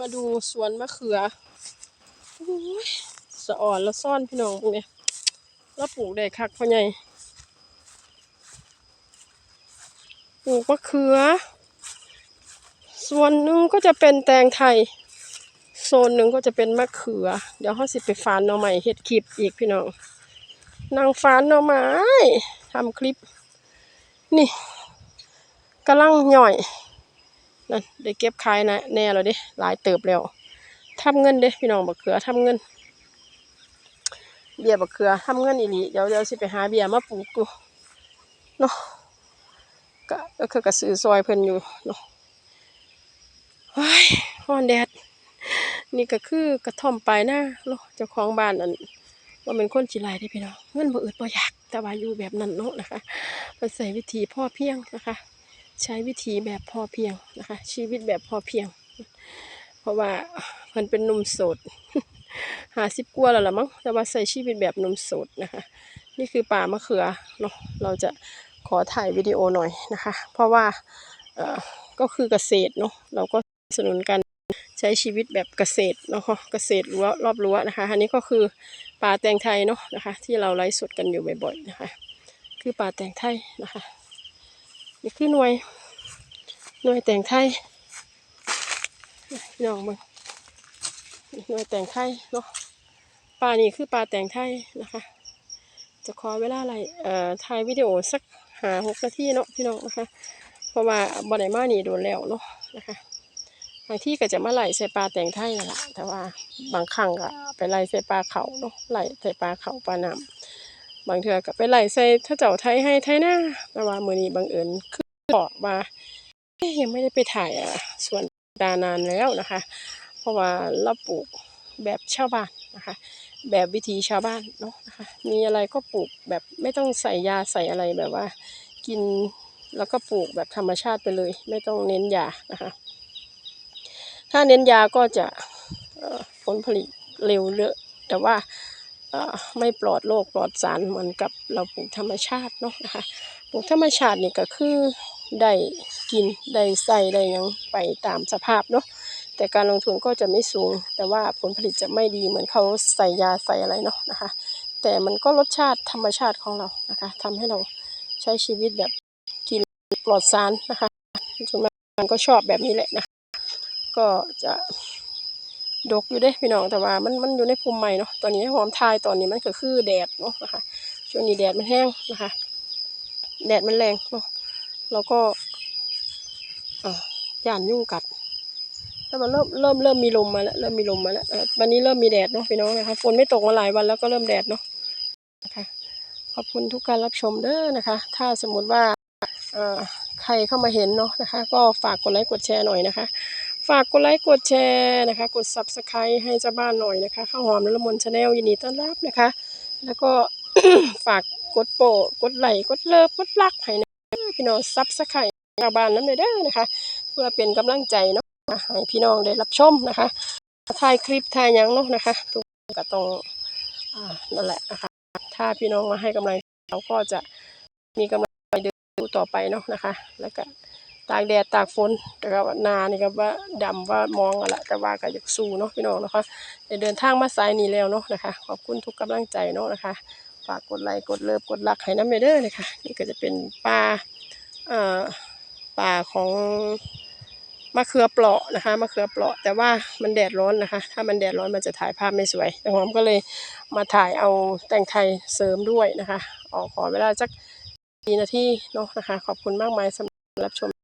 มาดูสวนมะเขือโอ้ยสะอ่อนแล้วซ่อนพี่น้องพวกเนี้ยแล้วปลูกได้คักพ่อใหญ่ปลูกมะเขือ ส่วนหนึ่งก็จะเป็นแตงไทย โซนหนึ่งก็จะเป็นมะเขือ เดี๋ยวเขาสิไปฟานหน่อใหม่เฮ็ดคลิปอีกพี่น้องนางฟานหน่อไม้ทำคลิป นี่กำลังหน่อย นั่นได้เก็บขายนะแน่แล้วเด้หลายเติบแล้วทำเงินเด้พี่น้องบักเขือทำเงิน เบียร์บักเขือทำเงินอีหลีเดี๋ยวเดี๋ยวสิไปหาเบียร์มาปลูกกูเนาะก็ก็คือกระสือซอยเพิ่นอยู่เนาะเฮ้ยฮ้อนแดด นี่ก็คือกระท่อมปลายหน้าเนาะเจ้าของบ้านอันว่าเป็นคนจิไรได้พี่น้องเงินบ่อึดบ่อยากแต่ว่าอยู่แบบนั้นเนาะนะคะไปใส่วิธีพ่อเพียงนะคะ ใช้วิธีแบบพอเพียงนะคะ ชีวิตแบบพอเพียง เพราะว่าเพิ่นเป็นหนุ่มโสดหาสิบกว่าแล้วละมั้งแต่ว่าใส่ชีวิตแบบหนุ่มโสดนะคะ นี่คือป่ามะเขือเนาะเราจะขอถ่ายวิดีโอหน่อยนะคะ เพราะว่าเออก็คือเกษตรเนาะเราก็สนับสนุนกันใช้ชีวิตแบบเกษตรเนาะเกษตรรั้วรอบรั้วนะคะ อันนี้ก็คือป่าแตงไทยเนาะนะคะ ที่เราไลฟ์สดกันอยู่บ่อยๆนะคะ คือป่าแตงไทยนะคะ นี่คือหน่วย หน่วยแต่งไทยพี่น้องมึงหน่วยแต่งไทยเนาะปลานี่คือปลาแต่งไทยนะคะ จะขอเวลาอะไรเอ่อถ่ายวิดีโอสักหาหกนาทีเนาะพี่น้องนะคะ เพราะว่าบ่ไดมานี่โดนแล้วเนาะนะคะบางที่ก็จะมาไล่ใส่ปลาแต่งไทยนั่นแหละแต่ว่าบางครั้งก็ไปไล่ใส่ปลาเขาเนาะไล่ใส่ปลาเขาปลาน้ำ บางเทื่อก็ไปไล่ใส่ถ้าเจ้าไทยให้ไทยหน้าแต่ว่ามื้อนี้บังเอิญคือบอกว่ายังไม่ได้ไปถ่ายอะสวนดานานแล้วนะคะ เพราะว่าเราปลูกแบบชาวบ้านนะคะ แบบวิถีชาวบ้านเนาะนะคะ มีอะไรก็ปลูกแบบไม่ต้องใส่ยาใส่อะไรแบบว่า กินแล้วก็ปลูกแบบธรรมชาติไปเลย ไม่ต้องเน้นยานะคะ ถ้าเน้นยาก็จะผลผลิตเร็วเลอะแต่ว่า ไม่ปลอดโรคปลอดสารเหมือนกับเราปลูกธรรมชาติเนาะนะคะปลูกธรรมชาตินี่ก็คือได้กินได้ใส่ได้ยังไปตามสภาพเนาะแต่การลงทุนก็จะไม่สูง แต่ว่าผลผลิตจะไม่ดีเหมือนเขาใส่ยาใส่อะไรเนาะนะคะ แต่มันก็รสชาติธรรมชาติของเรานะคะทำให้เราใช้ชีวิตแบบกินปลอดสารนะคะส่วนมากมันก็ชอบแบบนี้แหละนะคะก็จะ ดกอยู่เด้พี่น้องแต่ว่ามันมันอยู่ในภูมิใหม่เนาะตอนนี้หอมทายตอนนี้มันก็คือแดดเนาะนะคะช่วงนี้แดดมันแห้งนะคะ แดดมันแรงเนาะแล้วก็อ่าย่านยุ่งกัดแต่มันเริ่มเริ่มเริ่มมีลมมาแล้วเริ่มมีลมมาแล้ววันนี้เริ่มมีแดดเนาะพี่น้องนะคะฝนไม่ตกมาหลายวันแล้วก็เริ่มแดดเนาะนะคะขอบคุณทุกการรับชมเด้อนะคะ ถ้าสมมุติว่าเอ่อใครเข้ามาเห็นเนาะนะคะ ก็ฝากกดไลค์กดแชร์หน่อยนะคะ ฝากกดไลค์กดแชร์นะคะ กด subscribe ให้เจ้าบ้านหน่อยนะคะข้าวหอมนลมนชาแนลยินดีต้อนรับนะคะ แล้วก็ฝากกดโปรกดไลค์กดเลิฟกดรักให้นะพี่น้องซับสไครต์ชาวบ้านน้ำเลยเด้อนะคะ เพื่อเป็นกำลังใจเนาะให้พี่น้องได้รับชมนะคะถ่ายคลิปถ่ายยังเนาะนะคะทุกคนก็ต้องอ่านั่นแหละนะคะถ้าพี่น้องมาให้กำลังใจเราก็จะมีกำลังใจเดินต่อไปเนาะนะคะ แล้วก็ ตากแดดตากฝนแต่ก็นานี่ก็ว่าดำว่ามองอะไรแต่ว่าก็อยากสู้เนาะพี่น้องนะคะได้เดินทางมาสายนี้แล้วเนาะนะคะ ขอบคุณทุกกำลังใจเนาะนะคะฝากกดไลค์กดเลิฟกดรักให้น้ำเด้อเลยค่ะนี่ก็จะเป็นป่าเอ่อป่าของมะเขือเปราะนะคะมะเขือเปราะ แต่ว่ามันแดดร้อนนะคะ ถ้ามันแดดร้อนมันจะถ่ายภาพไม่สวยแต่หอมก็เลยมาถ่ายเอาแต่งไทยเสริมด้วยนะคะออกขอเวลาสักกี่นาทีเนาะนะคะ ขอบคุณมากมายสำหรับรับชม